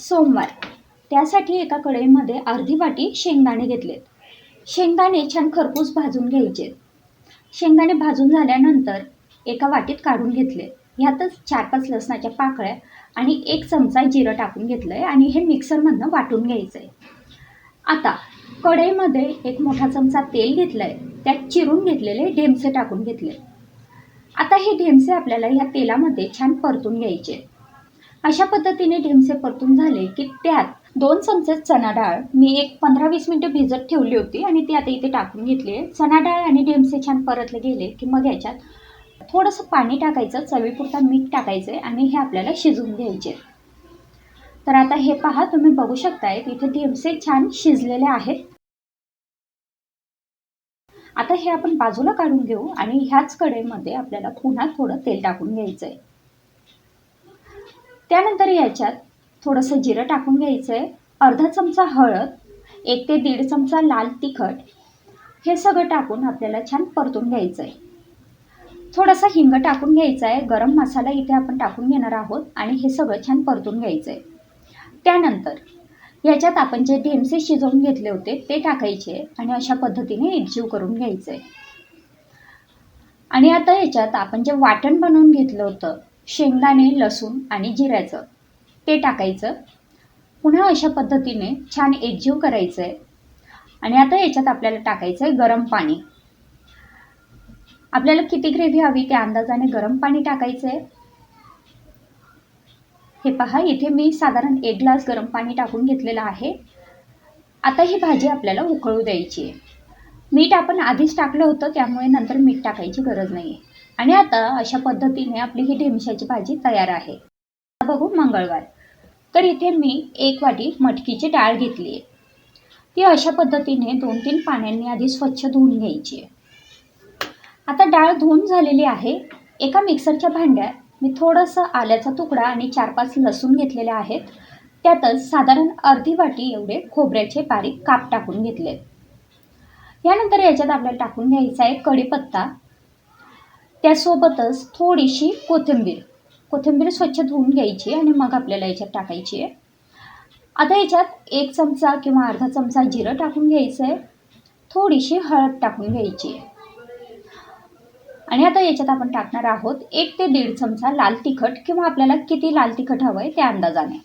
सोमवार. त्यासाठी एका कढईमध्ये अर्धी वाटी शेंगदाणे घेतलेत. शेंगदाणे छान खरपूस भाजून घ्यायचे. शेंगदाणे भाजून झाल्यानंतर एका वाटीत काढून घेतले. ह्यातच चार पाच लसणाच्या पाकळ्या आणि एक चमचा जिरं टाकून घेतलं आहे आणि हे मिक्सरमधनं वाटून घ्यायचं आहे आता कढईमध्ये एक मोठा चमचा तेल घेतलं आहे त्यात चिरून घेतलेले ढेमसे टाकून घेतले. आता हे ढेमसे आपल्याला ह्या तेलामध्ये छान परतून घ्यायचे. अशा पद्धतीने ढेमसे परतून झाले की त्यात दोन चमचे चणा डाळ. मी एक पंधरा वीस मिनटं भिजत ठेवली होती आणि ती आता इथे टाकून घेतली आहे. चणा डाळ आणि ढेमसे छान परतले गेले की मग याच्यात थोडंसं पाणी टाकायचं चवीपुरता मीठ टाकायचं आहे आणि हे आपल्याला शिजवून घ्यायचे तर आता हे पहा तुम्ही बघू शकताय इथे ढेमसे छान शिजलेले आहेत. आता हे आपण बाजूला काढून घेऊ आणि ह्याच कढईमध्ये आपल्याला पुन्हा थोडं तेल टाकून घ्यायचं आहे त्यानंतर याच्यात थोडंसं जिरं टाकून घ्यायचं आहे अर्धा चमचा हळद एक ते दीड चमचा लाल तिखट हे सगळं टाकून आपल्याला छान परतून घ्यायचं आहे थोडासा हिंग टाकून घ्यायचा आहे गरम मसाला इथे आपण टाकून घेणार आहोत आणि हे सगळं छान परतून घ्यायचं आहे त्यानंतर याच्यात आपण जे ढेमसे शिजवून घेतले होते ते टाकायचे आणि अशा पद्धतीने एकजीव करून घ्यायचं आहे आणि आता याच्यात आपण जे वाटण बनवून घेतलं होतं शेंगदाणे लसूण आणि जिऱ्याचं. ते टाकायचं. पुन्हा अशा पद्धतीने छान एकजीव करायचं आहे आणि आता याच्यात आपल्याला टाकायचं आहे गरम पाणी. आपल्याला किती ग्रेव्ही हवी त्या अंदाजाने गरम पाणी टाकायचं आहे हे पहा इथे मी साधारण एक ग्लास गरम पाणी टाकून घेतलेलं आहे. आता ही भाजी आपल्याला उकळू द्यायची आहे. मीठ आपण आधीच टाकलं होतं त्यामुळे नंतर मीठ टाकायची गरज नाही आहे आणि आता अशा पद्धतीने आपली ही ढेमशाची भाजी तयार आहे. आता बघू मंगळवार. तर इथे मी एक वाटी मटकीची डाळ घेतली आहे ती अशा पद्धतीने दोन तीन पाण्यांनी आधी स्वच्छ धुवून घ्यायची आहे. आता डाळ धुवून झालेली आहे. एका मिक्सरच्या भांड्यात मी थोडंसं आल्याचा तुकडा आणि चार पाच लसूण घेतलेले आहेत. त्यातच साधारण अर्धी वाटी एवढे खोबऱ्याचे बारीक काप टाकून घेतले यानंतर याच्यात आपल्याला टाकून घ्यायचा आहे कढीपत्ता. त्यासोबतच थोडीशी कोथिंबीर. कोथिंबीर स्वच्छ धुवून घ्यायची आणि मग आपल्याला याच्यात टाकायची आहे. आता याच्यात एक चमचा किंवा अर्धा चमचा जिरं टाकून घ्यायचं आहे. थोडीशी हळद टाकून घ्यायची आहे. आणि आता याच्यात आपण टाकणार आहोत एक ते दीड चमचा लाल तिखट किंवा आपल्याला किती लाल तिखट हवं आहे त्या अंदाजाने.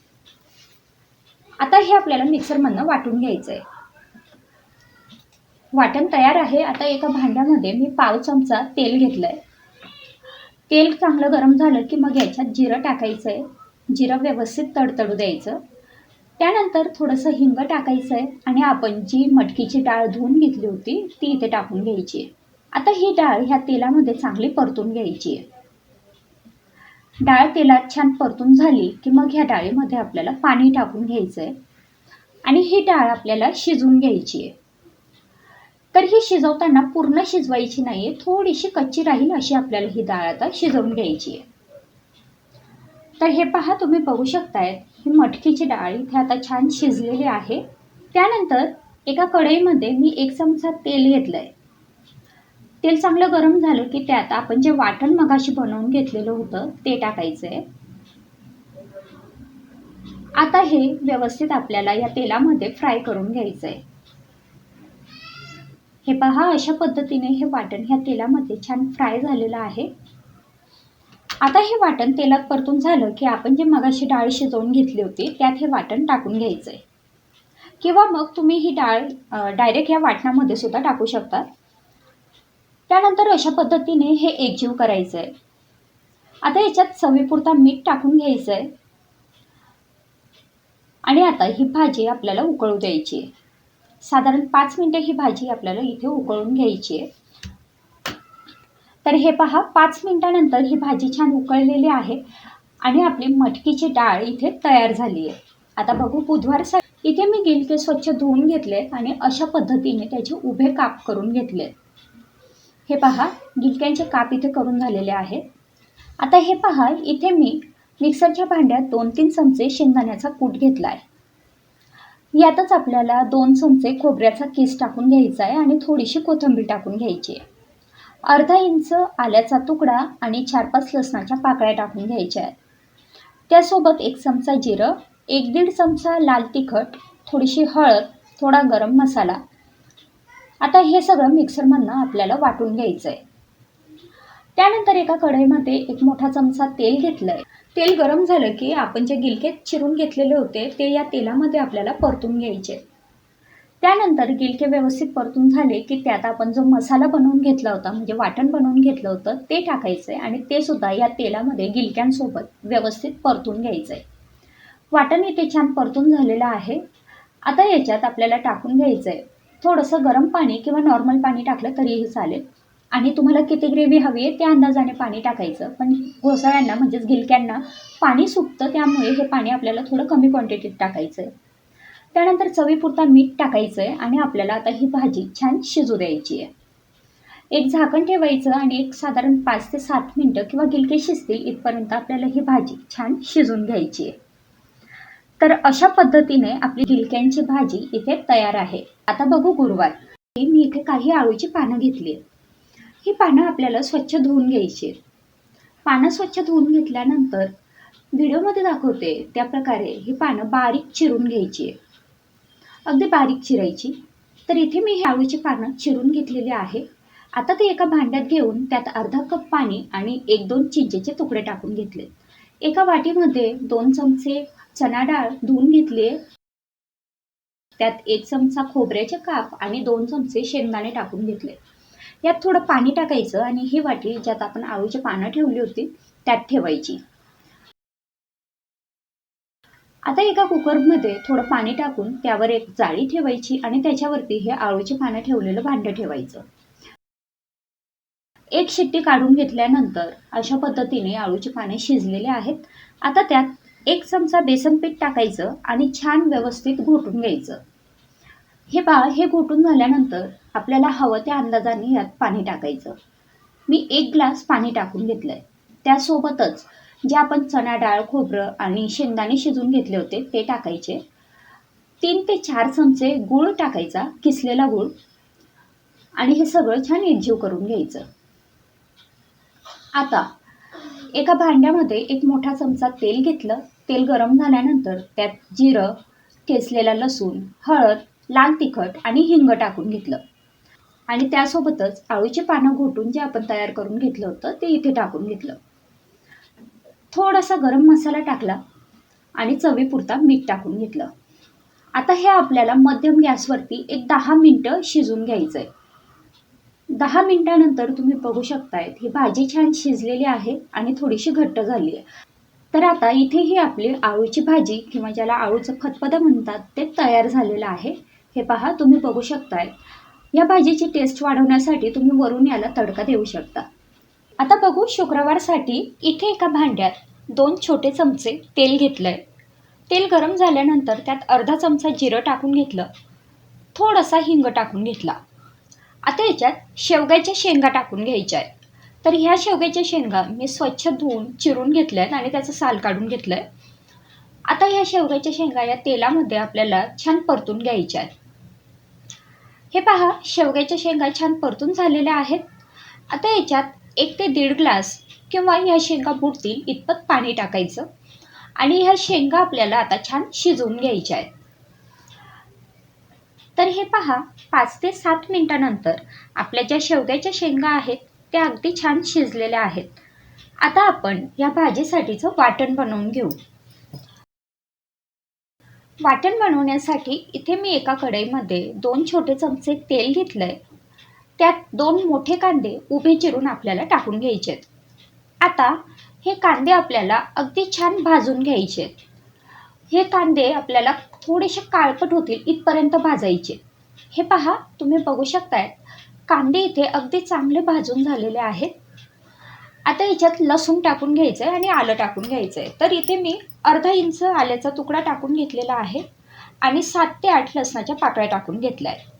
आता हे आपल्याला मिक्सरमधनं वाटून घ्यायचं आहे. वाटण तयार आहे. आता एका भांड्यामध्ये मी पाव चमचा तेल घेतलं आहे तेल चांगलं गरम झालं की मग याच्यात जिरं टाकायचं आहे जिरं व्यवस्थित तडतडू द्यायचं. त्यानंतर थोडंसं हिंग टाकायचं आहे आणि आपण जी मटकीची डाळ धुवून घेतली होती ती इथे टाकून घ्यायची. आहे आता ही डाळ ह्या तेलामध्ये चांगली परतून घ्यायची. आहे डाळ तेलात छान परतून झाली की मग ह्या डाळीमध्ये आपल्याला पाणी टाकून घ्यायचं आहे आणि ही डाळ आपल्याला शिजवून घ्यायची आहे. तर ही शिजवताना पूर्ण शिजवायची नाही आहे थोडीशी कच्ची राहील अशी आपल्याला ही डाळ आता शिजवून घ्यायची आहे. तर हे पहा तुम्ही बघू शकताय ही मटकीची डाळ इथे आता छान शिजलेली आहे. त्यानंतर एका कढईमध्ये मी एक चमचा तेल घेतलं आहे तेल चांगलं गरम झालं की त्यात आपण जे वाटण मगाशी बनवून घेतलेलं होतं ते टाकायचं आहे आता हे व्यवस्थित आपल्याला या तेलामध्ये फ्राय करून घ्यायचं आहे हे पहा अशा पद्धतीने हे वाटण ह्या तेलामध्ये छान फ्राय झालेलं आहे. आता हे वाटण तेलात परतून झालं की आपण जे मगाशी डाळ शिजवून घेतली होती त्यात हे वाटण टाकून घ्यायचं आहे किंवा मग तुम्ही ही डाळ डायरेक्ट या वाटणामध्ये सुद्धा टाकू शकता. त्यानंतर अशा पद्धतीने हे एकजीव करायचं आहे आता याच्यात चवीपुरता मीठ टाकून घ्यायचं आहे आणि आता ही भाजी आपल्याला उकळू द्यायची आहे. साधारण पाच मिनटं ही भाजी आपल्याला इथे उकळून घ्यायची आहे. तर हे पहा पाच मिनटानंतर ही भाजी छान उकळलेली आहे आणि आपली मटकीची डाळ इथे तयार झाली आहे. आता बघू बुधवार सा इथे मी गिलके स्वच्छ धुवून घेतले आणि अशा पद्धतीने त्याचे उभे काप करून घेतले. हे पहा गिलक्यांचे काप इथे करून झालेले आहेत आता हे पहा इथे मी मिक्सरच्या भांड्यात दोन तीन चमचे शेंगदाण्याचा कूट घेतला आहे यातच आपल्याला दोन चमचे खोबऱ्याचा किस टाकून घ्यायचा आहे आणि थोडीशी कोथिंबीर टाकून घ्यायची आहे अर्धा इंच आल्याचा तुकडा आणि चार पाच लसणाच्या पाकळ्या टाकून घ्यायच्या आहेत त्यासोबत एक चमचा जिरं एक दीड चमचा लाल तिखट थोडीशी हळद थोडा गरम मसाला. आता हे सगळं मिक्सरमधनं आपल्याला वाटून घ्यायचं आहे त्यानंतर एका कढईमध्ये एक मोठा चमचा तेल घेतलंय. तेल गरम झालं की आपण जे गिलके चिरून घेतलेले होते ते या तेलामध्ये आपल्याला परतून घ्यायचे. त्यानंतर गिलके व्यवस्थित परतून झाले की त्यात आपण जो मसाला बनवून घेतला होता म्हणजे वाटण बनवून घेतलं होतं ते टाकायचं आहे आणि ते सुद्धा या तेलामध्ये गिलक्यांसोबत व्यवस्थित परतून घ्यायचं आहे वाटण इथे छान परतून झालेलं आहे. आता याच्यात आपल्याला टाकून घ्यायचं आहे थोडंसं गरम पाणी किंवा नॉर्मल पाणी टाकलं तरीही चालेल. आणि तुम्हाला किती ग्रेव्ही हवी आहे त्या अंदाजाने पाणी टाकायचं. पण घोसाळ्यांना म्हणजेच गिलक्यांना पाणी सुकतं त्यामुळे हे पाणी आपल्याला थोडं कमी क्वांटिटीत टाकायचं आहे त्यानंतर चवीपुरता मीठ टाकायचं आहे आणि आपल्याला आता ही भाजी छान शिजू द्यायची आहे. एक झाकण ठेवायचं आणि एक साधारण पाच ते सात मिनटं किंवा गिलके शिजतील इथपर्यंत आपल्याला ही भाजी छान शिजून घ्यायची आहे. तर अशा पद्धतीने आपली गिलक्यांची भाजी इथे तयार आहे. आता बघू गुरुवार. मी इथे काही आळूची पानं घेतली आहेत. ही पानं आपल्याला स्वच्छ धुवून घ्यायची पानं स्वच्छ धुवून घेतल्यानंतर व्हिडिओमध्ये दाखवते त्या प्रकारे ही पानं बारीक चिरून घ्यायची आहे अगदी बारीक चिरायची. तर इथे मी ही आळूची पानं चिरून घेतलेली आहे. आता ते एका भांड्यात घेऊन त्यात अर्धा कप पाणी आणि एक दोन चिंचेचे तुकडे टाकून घेतले एका वाटीमध्ये दोन चमचे चणा डाळ धुवून घेतली त्यात एक चमचा खोबऱ्याचे काप आणि दोन चमचे शेंगदाणे टाकून घेतले यात थोडं पाणी टाकायचं आणि ही वाटी ज्यात आपण आळूची पानं ठेवली होती त्यात ठेवायची. आता एका कुकरमध्ये थोडं पाणी टाकून त्यावर एक जाळी ठेवायची आणि त्याच्यावरती हे आळूची पानं ठेवलेलं भांडं ठेवायचं. एक शिट्टी काढून घेतल्यानंतर अशा पद्धतीने आळूची पाने शिजलेले आहेत. आता त्यात एक चमचा बेसन पीठ टाकायचं आणि छान व्यवस्थित घोटून घ्यायचं. हे बाळ हे घोटून झाल्यानंतर आपल्याला हवं त्या अंदाजाने यात पाणी टाकायचं. मी एक ग्लास पाणी टाकून घेतलं आहे त्यासोबतच जे आपण चणा डाळ खोबरं आणि शेंगदाणे शिजून घेतले होते ते टाकायचे. तीन ते चार चमचे गूळ टाकायचा किसलेला गूळ. आणि हे सगळं छान एकजीव करून घ्यायचं. आता एका भांड्यामध्ये एक मोठा चमचा तेल घेतलं. तेल गरम झाल्यानंतर त्यात जिरं केसलेला लसूण हळद लाल तिखट आणि हिंग टाकून घेतलं. आणि त्यासोबतच आळूची पानं घोटून जे आपण तयार करून घेतलं होतं ते इथे टाकून घेतलं. थोडासा गरम मसाला टाकला आणि चवीपुरता मीठ टाकून घेतलं. आता हे आपल्याला मध्यम गॅसवरती एक दहा मिनटं शिजून घ्यायचं आहे दहा मिनटानंतर तुम्ही बघू शकताय ही भाजी छान शिजलेली आहे आणि थोडीशी घट्ट झाली आहे. तर आता इथे ही आपली आळूची भाजी किंवा ज्याला आळूचं फतफदं म्हणतात ते तयार झालेलं आहे. हे पहा तुम्ही बघू शकताय. या भाजीची टेस्ट वाढवण्यासाठी तुम्ही वरून याला तडका देऊ शकता. आता बघू शुक्रवारसाठी इथे एका भांड्यात दोन छोटे चमचे तेल घेतलं आहे तेल गरम झाल्यानंतर त्यात अर्धा चमचा जिरं टाकून घेतलं. थोडासा हिंग टाकून घेतला. आता याच्यात शेवग्याच्या शेंगा टाकून घ्यायच्या आहेत. तर ह्या शेवग्याच्या शेंगा मी स्वच्छ धुवून चिरून घेतल्या आहेत आणि त्याचं साल काढून घेतलं आहे आता ह्या शेवग्याच्या शेंगा या तेलामध्ये आपल्याला छान परतून घ्यायच्या आहेत. हे पहा शेवग्याच्या शेंगा छान परतून झालेल्या आहेत. आता याच्यात एक ते दीड ग्लास किंवा ह्या शेंगा बुडतील इतपत पाणी टाकायचं आणि ह्या शेंगा आपल्याला आता छान शिजवून घ्यायच्या आहेत. तर हे पहा पाच ते सात मिनिटानंतर आपल्या ज्या शेवग्याच्या शेंगा आहेत त्या अगदी छान शिजलेल्या आहेत. आता आपण या भाजीसाठीचं वाटण बनवून घेऊ. वाटण बनवण्यासाठी इथे मी एका कढईमध्ये दोन छोटे चमचे तेल घेतलं आहे त्यात दोन मोठे कांदे उभे चिरून आपल्याला टाकून घ्यायचे आहेत आता हे कांदे आपल्याला अगदी छान भाजून घ्यायचे आहेत हे कांदे आपल्याला थोडेसे काळपट होतील इथपर्यंत भाजायचे. हे पहा तुम्ही बघू शकताय कांदे इथे अगदी चांगले भाजून झालेले आहेत. आता ह्याच्यात लसूण टाकून घ्यायचं आहे आणि आलं टाकून घ्यायचं आहे तर इथे मी अर्धा इंच आल्याचा तुकडा टाकून घेतलेला आहे आणि सात ते आठ लसणाच्या पाकळ्या टाकून घेतल्या आहे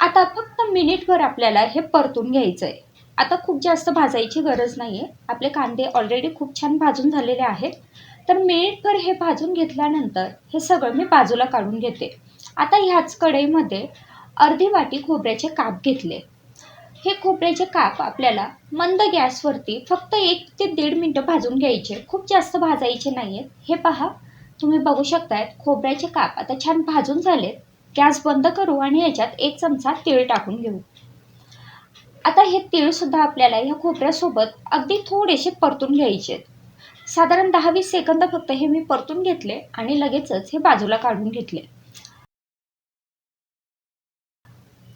आता फक्त मिनिटभर आपल्याला हे परतून घ्यायचं आहे आता खूप जास्त भाजायची गरज नाही आहे आपले कांदे ऑलरेडी खूप छान भाजून झालेले आहेत. तर मिनिटभर हे भाजून घेतल्यानंतर हे सगळं मी बाजूला काढून घेते. आता ह्याच कढईमध्ये अर्धी वाटी खोबऱ्याचे काप घेतले. हे खोबऱ्याचे काप आपल्याला मंद गॅसवरती फक्त एक ते दीड मिनटं भाजून घ्यायचे. खूप जास्त भाजायचे नाही आहेत हे पहा तुम्ही बघू शकतायत खोबऱ्याचे काप आता छान भाजून झालेत. गॅस बंद करू आणि याच्यात एक चमचा तीळ टाकून घेऊ. आता हे तीळसुद्धा आपल्याला ह्या खोबऱ्यासोबत अगदी थोडेसे परतून घ्यायचे आहेत. साधारण दहा वीस सेकंद फक्त हे मी परतून घेतले आणि लगेचच हे बाजूला काढून घेतले.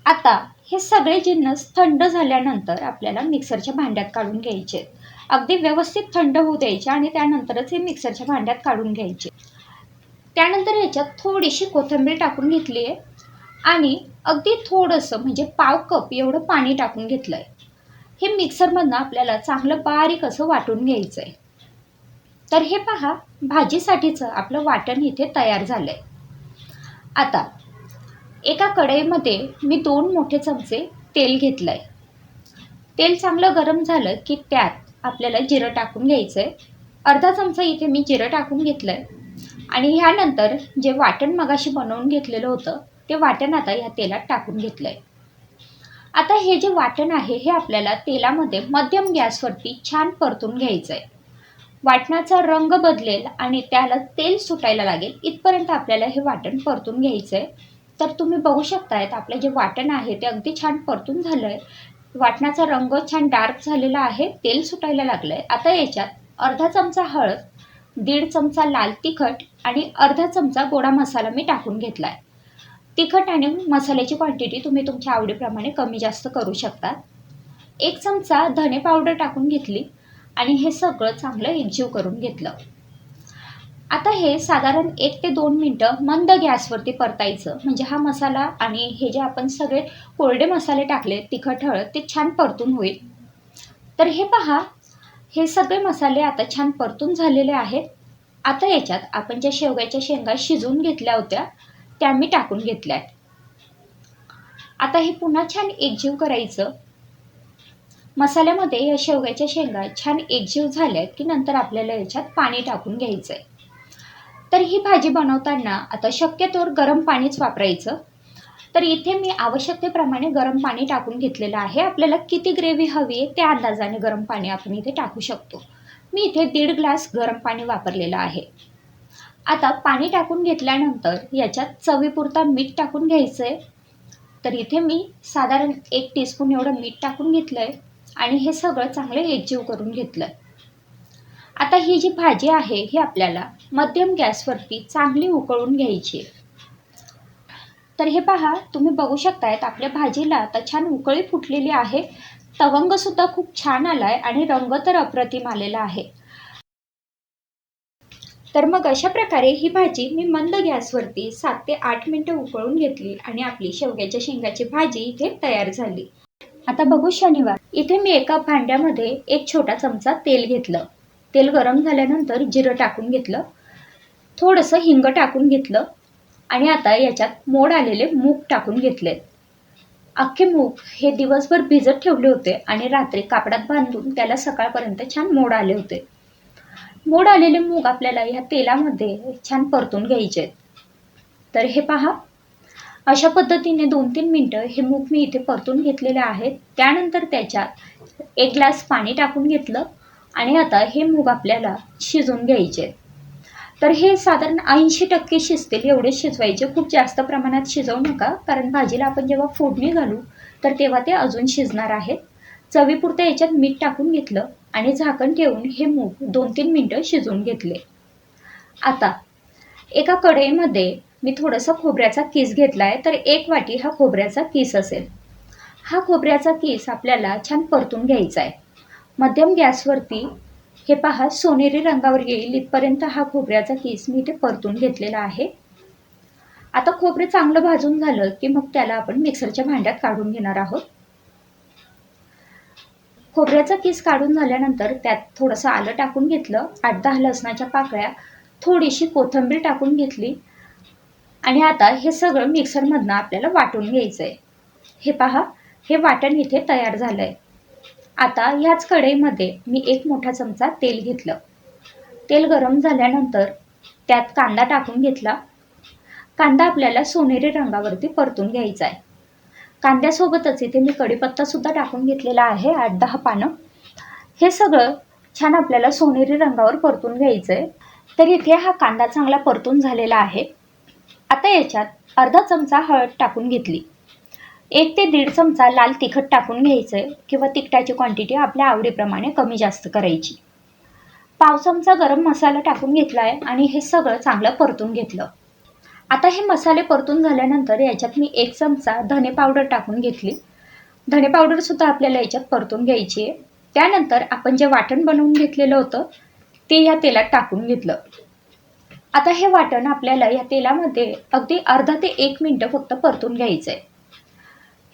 आता हे सगळे जिन्नस थंड झाल्यानंतर आपल्याला मिक्सरच्या भांड्यात काढून घ्यायचे. आहेत. अगदी व्यवस्थित थंड होऊ द्यायचे आणि त्यानंतरच हे मिक्सरच्या भांड्यात काढून घ्यायचे. त्यानंतर याच्यात थोडीशी कोथिंबीर टाकून घेतली आहे आणि अगदी थोडंसं म्हणजे पाव कप एवढं पाणी टाकून घेतलं आहे हे मिक्सरमधनं आपल्याला चांगलं बारीक असं वाटून घ्यायचं आहे तर हे पहा भाजीसाठीचं आपलं वाटण इथे तयार झालं आहे आता एका कढईमध्ये मी दोन मोठे चमचे तेल घेतलं आहे तेल चांगलं गरम झालं की त्यात आपल्याला जिरं टाकून घ्यायचं आहे अर्धा चमचा इथे मी जिरं टाकून घेतलं आहे आणि ह्यानंतर जे वाटण मगाशी बनवून घेतलेलं होतं ते वाटण आता ह्या तेलात टाकून घेतलं आहे आता हे जे वाटण आहे हे आपल्याला तेलामध्ये मध्यम गॅसवरती छान परतून घ्यायचं आहे वाटणाचा रंग बदलेल आणि त्याला तेल सुटायला लागेल इथपर्यंत आपल्याला हे वाटण परतून घ्यायचं आहे तर तुम्ही बघू शकतायत आपलं जे वाटण आहे ते अगदी छान परतून झालं आहे वाटणाचा रंग छान डार्क झालेला आहे तेल सुटायला लागलं आहे आता याच्यात अर्धा चमचा हळद दीड चमचा लाल तिखट आणि अर्धा चमचा गोडा मसाला मी टाकून घेतला आहे तिखट आणि मसाल्याची क्वांटिटी तुम्ही तुमच्या आवडीप्रमाणे कमी जास्त करू शकता. एक चमचा धने पावडर टाकून घेतली आणि हे सगळं चांगलं एकजीव करून घेतलं. आता हे साधारण एक ते दोन मिनटं मंद गॅसवरती परतायचं. म्हणजे हा मसाला आणि हे जे आपण सगळे कोरडे मसाले टाकले तिखट हळद ते छान परतून होईल. तर हे पहा हे सगळे मसाले आता छान परतून झालेले आहेत. आता याच्यात आपण ज्या शेवग्याच्या शेंगा शिजवून घेतल्या होत्या त्या मी टाकून घेतल्या आता हे पुन्हा छान एकजीव करायचं. मसाल्यामध्ये या शेवग्याच्या शेंगा छान एकजीव झाल्या की नंतर आपल्याला याच्यात पाणी टाकून घ्यायचं आहे तर ही भाजी बनवताना आता शक्यतोवर गरम पाणीच वापरायचं. तर इथे मी आवश्यकतेप्रमाणे गरम पाणी टाकून घेतलेलं आहे. आपल्याला किती ग्रेव्ही हवी आहे त्या अंदाजाने गरम पाणी आपण इथे टाकू शकतो. मी इथे दीड ग्लास गरम पाणी वापरलेलं आहे. आता पाणी टाकून घेतल्यानंतर याच्यात चवीपुरता मीठ टाकून घ्यायचं आहे तर इथे मी साधारण एक टीस्पून एवढं मीठ टाकून घेतलं आहे आणि हे सगळं चांगलं एकजीव करून घेतलं आहे आता ही जी भाजी आहे ही आपल्याला मध्यम गॅसवरती चांगली उकळून घ्यायची. तर हे पहा तुम्ही बघू शकतायत आपल्या भाजीला आता छान उकळी फुटलेली आहे. तवंगसुद्धा खूप छान आला आहे आणि रंग तर अप्रतिम आलेला आहे. तर मग अशा प्रकारे ही भाजी मी मंद गॅसवरती सात ते आठ मिनटं उकळून घेतली आणि आपली शेवग्याच्या शेंगाची भाजी इथे तयार झाली. आता बघू शनिवार. इथे मी एका भांड्यामध्ये एक छोटा चमचा तेल घेतलं. तेल गरम झाल्यानंतर जिरं टाकून घेतलं. थोडंसं हिंग टाकून घेतलं. आणि आता याच्यात मोड आलेले मूग टाकून घेतलेत. अख्खे मूग हे दिवसभर भिजत ठेवले होते आणि रात्री कापडात बांधून त्याला सकाळपर्यंत छान मोड आले होते. मोड आलेले मूग आपल्याला ह्या तेलामध्ये छान परतून घ्यायचे तर हे पहा. अशा पद्धतीने दोन तीन मिनटं हे मूग मी इथे परतून घेतलेले आहेत. त्यानंतर त्याच्यात एक ग्लास पाणी टाकून घेतलं. आणि आता हे मूग आपल्याला शिजवून घ्यायचे तर हे साधारण ऐंशी टक्के शिजतील एवढे शिजवायचे. खूप जास्त प्रमाणात शिजवू नका कारण भाजीला आपण जेव्हा फोडणी घालू तर तेव्हा ते अजून शिजणार आहेत. चवीपुरतं याच्यात मीठ टाकून घेतलं आणि झाकण ठेवून हे मूग दोन तीन मिनटं शिजवून घेतले. आता एका कढईमध्ये मी थोडंसं खोबऱ्याचा किस घेतला आहे तर एक वाटी हा खोबऱ्याचा किस असेल. हा खोबऱ्याचा किस आपल्याला छान परतून घ्यायचा आहे. मध्यम गॅसवरती हे पहा सोनेरी रंगावर येईल इथपर्यंत हा खोबऱ्याचा किस मी इथे परतून घेतलेला आहे. आता खोबरे चांगलं भाजून झालं की मग त्याला आपण मिक्सरच्या भांड्यात काढून घेणार आहोत. खोबऱ्याचा किस काढून झाल्यानंतर त्यात थोडंसं आलं टाकून घेतलं आठ दहा लसणाच्या पाकळ्या थोडीशी कोथिंबीर टाकून घेतली आणि आता हे सगळं मिक्सरमधनं आपल्याला वाटून घ्यायचं आहे हे पहा हे वाटण इथे तयार झालं आहे आता ह्याच कढईमध्ये मी एक मोठा चमचा तेल घेतलं. तेल गरम झाल्यानंतर त्यात कांदा टाकून घेतला. कांदा आपल्याला सोनेरी रंगावरती परतून घ्यायचा आहे. कांद्यासोबतच इथे मी कढीपत्तासुद्धा टाकून घेतलेला आहे आठ दहा पानं. हे सगळं छान आपल्याला सोनेरी रंगावर परतून घ्यायचं आहे तर इथे हा कांदा चांगला परतून झालेला आहे. आता याच्यात अर्धा चमचा हळद टाकून घेतली. एक ते दीड चमचा लाल तिखट टाकून घ्यायचं आहे किंवा तिखटाची क्वांटिटी आपल्या आवडीप्रमाणे कमी जास्त करायची. पाव चमचा गरम मसाला टाकून घेतला आहे आणि हे सगळं चांगलं परतून घेतलं. आता हे मसाले परतून झाल्यानंतर याच्यात मी एक चमचा धने पावडर टाकून घेतली. धने पावडरसुद्धा आपल्याला याच्यात परतून घ्यायची आहे. त्यानंतर आपण जे वाटण बनवून घेतलेलं होतं ते या तेलात टाकून घेतलं. आता हे वाटण आपल्याला या तेलामध्ये अगदी अर्धा ते एक मिनटं फक्त परतून घ्यायचं आहे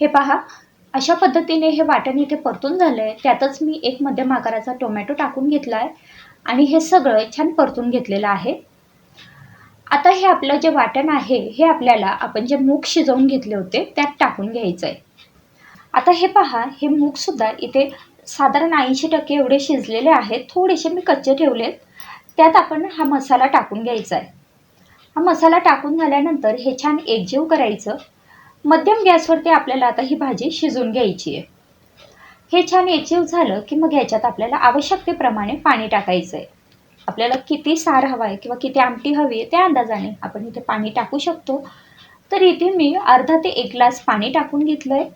हे पहा अशा पद्धतीने हे वाटण इथे परतून झालं आहे त्यातच मी एक मध्यम आकाराचा टोमॅटो टाकून घेतला आहे आणि हे सगळं छान परतून घेतलेलं आहे. आता हे आपलं जे वाटण आहे हे आपल्याला आपण जे मूग शिजवून घेतले होते त्यात टाकून घ्यायचं आहे आता हे पहा हे मूगसुद्धा इथे साधारण ऐंशी टक्के एवढे शिजलेले आहेत. थोडेसे मी कच्चे ठेवलेत. त्यात आपण हा मसाला टाकून घ्यायचा आहे हा मसाला टाकून झाल्यानंतर हे छान एकजीव करायचं. मध्यम गॅसवरती आपल्याला आता ही भाजी शिजून घ्यायची आहे. हे छान एकजीव झालं की मग ह्याच्यात आपल्याला आवश्यकतेप्रमाणे पाणी टाकायचं आहे. आपल्याला किती सार हवा आहे किंवा किती आमटी हवी आहे त्या अंदाजाने आपण इथे पाणी टाकू शकतो. तर इथे मी अर्धा ते एक ग्लास पाणी टाकून घेतलं आहे.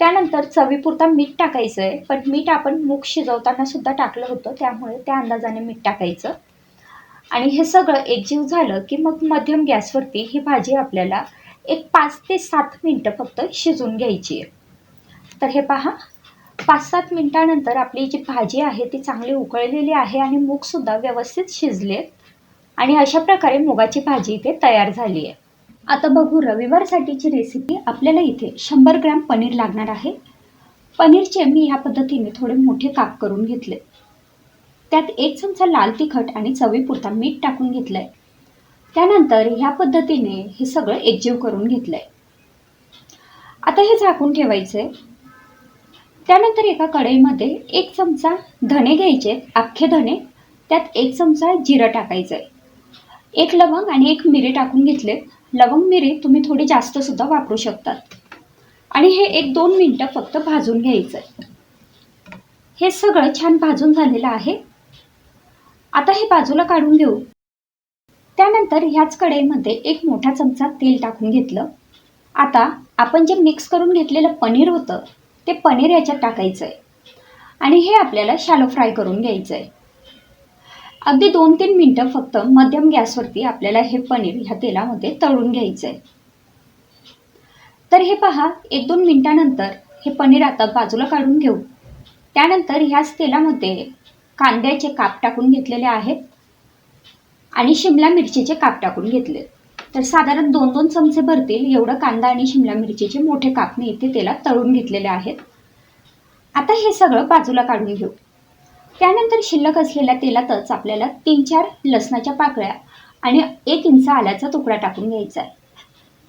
त्यानंतर चवीपुरता मीठ टाकायचं आहे. पण मीठ आपण मूग शिजवताना सुद्धा टाकलं होतं. त्यामुळे त्या अंदाजाने मीठ टाकायचं. आणि हे सगळं एकजीव झालं की मग मध्यम गॅसवरती ही भाजी आपल्याला एक पाच ते सात मिनटं फक्त शिजून घ्यायची आहे. तर हे पहा पाच सात मिनटानंतर आपली जी भाजी आहे ती चांगली उकळलेली आहे आणि मूगसुद्धा व्यवस्थित शिजले आणि अशा प्रकारे मुगाची भाजी इथे तयार झाली आहे. आता बघू रविवारसाठीची रेसिपी आपल्याला इथे शंभर ग्रॅम पनीर लागणार आहे. पनीरचे मी ह्या पद्धतीने थोडे मोठे काप करून घेतले. त्यात एक चमचा लाल तिखट आणि चवीपुरता मीठ टाकून घेतलं आहे त्यानंतर ह्या पद्धतीने हे सगळं एकजीव करून घेतलंय. आता हे झाकून ठेवायचंय. त्यानंतर एका कढईमध्ये एक चमचा धणे घ्यायचे अख्खे धणे. त्यात एक चमचा जिरं टाकायचं आहे एक लवंग आणि एक मिरी टाकून घेतले. लवंग मिरे तुम्ही थोडी जास्त सुद्धा वापरू शकतात. आणि हे एक दोन मिनटं फक्त भाजून घ्यायचं आहे हे सगळं छान भाजून झालेलं आहे. आता हे बाजूला काढून घेऊ. त्यानंतर ह्याच कढईमध्ये एक मोठा चमचा तेल टाकून घेतलं. आता आपण जे मिक्स करून घेतलेलं पनीर होतं ते पनीर याच्यात टाकायचं आहे आणि हे आपल्याला शॅलो फ्राय करून घ्यायचं आहे अगदी दोन तीन मिनटं फक्त मध्यम गॅसवरती आपल्याला हे पनीर ह्या तेलामध्ये तळून घ्यायचं आहे तर हे पहा एक दोन मिनटानंतर हे पनीर आता बाजूला काढून घेऊ. त्यानंतर ह्याच तेलामध्ये कांद्याचे काप टाकून घेतलेले आहेत. आणि शिमला मिरचीचे काप टाकून घेतले. तर साधारण दोन दोन चमचे भरतील एवढं कांदा आणि शिमला मिरचीचे मोठे काप मी इथे तेलात तळून घेतलेले आहेत. आता हे सगळं बाजूला काढून घेऊ. त्यानंतर शिल्लक असलेल्या तेलातच आपल्याला तीन चार लसणाच्या पाकळ्या आणि एक इंच आल्याचा तुकडा टाकून घ्यायचा आहे.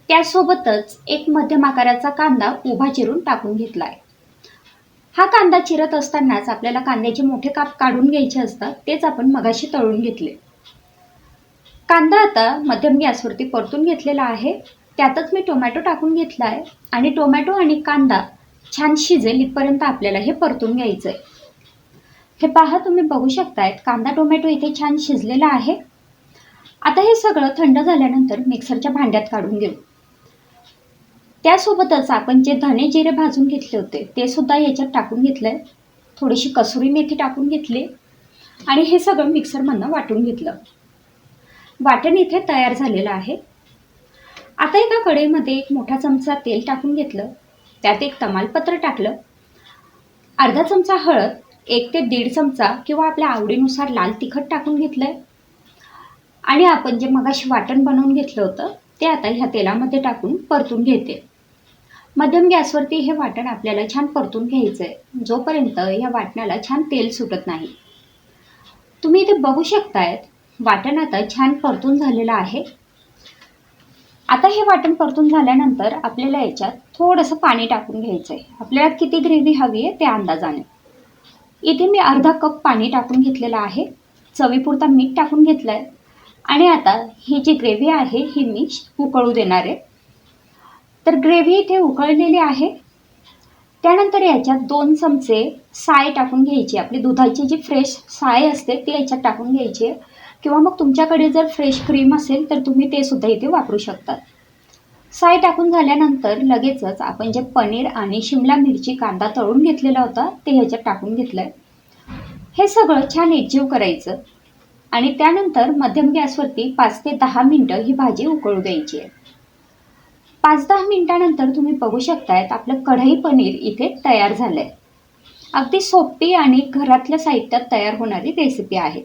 त्यासोबतच एक मध्यम आकाराचा कांदा उभा चिरून टाकून घेतला आहे हा कांदा चिरत असतानाच आपल्याला कांद्याचे मोठे काप काढून घ्यायचे असतात तेच आपण मगाशी तळून घेतले. कांदा आता मध्यम गॅसवरती परतून घेतलेला आहे. त्यातच मी टोमॅटो टाकून घेतला आहे आणि टोमॅटो आणि कांदा छान शिजेल इथपर्यंत आपल्याला हे परतून घ्यायचं आहे हे पहा तुम्ही बघू शकतायत कांदा टोमॅटो इथे छान शिजलेला आहे. आता हे सगळं थंड झाल्यानंतर मिक्सरच्या भांड्यात काढून घेऊ. त्यासोबतच आपण जे धने जिरे भाजून घेतले होते ते सुद्धा याच्यात टाकून घेतलंय. थोडीशी कसुरी मेथी टाकून घेतली. आणि हे सगळं मिक्सरमधनं वाटून घेतलं. वाटण इथे तयार झालेलं आहे. आता एका कढईमध्ये एक मोठा चमचा तेल टाकून घेतलं. त्यात एक तमालपत्र टाकलं. अर्धा चमचा हळद एक ते दीड चमचा किंवा आपल्या आवडीनुसार लाल तिखट टाकून घेतलंय. आणि आपण जे मगाशी वाटण बनवून घेतलं होतं ते आता ह्या तेलामध्ये टाकून परतून घेते. मध्यम गॅसवरती हे वाटण आपल्याला छान परतून घ्यायचं आहे जोपर्यंत या वाटणाला छान तेल सुटत नाही. तुम्ही इथे बघू शकतायत वाटण आता छान परतून झालेलं आहे. आता हे वाटण परतून झाल्यानंतर आपल्याला याच्यात थोडंसं पाणी टाकून घ्यायचं आहे आपल्याला किती ग्रेव्ही हवी आहे त्या अंदाजाने. इथे मी अर्धा कप पाणी टाकून घेतलेलं आहे. चवीपुरता मीठ टाकून घेतलं आहे आणि आता ही जी ग्रेव्ही आहे ही मी उकळू देणार आहे. तर ग्रेव्ही इथे उकळलेली आहे. त्यानंतर याच्यात दोन चमचे साय टाकून घ्यायची आपली दुधाची जी फ्रेश साय असते ती याच्यात टाकून घ्यायची आहे. किंवा मग तुमच्याकडे जर फ्रेश क्रीम असेल तर तुम्ही ते सुद्धा इथे वापरू शकतात साय टाकून झाल्यानंतर लगेचच आपण जे पनीर आणि शिमला मिरची कांदा तळून घेतलेला होता ते ह्याच्यात टाकून घेतलं आहे हे सगळं छान एकजीव करायचं आणि त्यानंतर मध्यम गॅसवरती पाच ते दहा मिनटं ही भाजी उकळू द्यायची आहे. पाच दहा मिनटानंतर तुम्ही बघू शकतायत आपलं कढई पनीर इथे तयार झालं आहे अगदी सोपी आणि घरातल्या साहित्यात तयार होणारी रेसिपी आहे.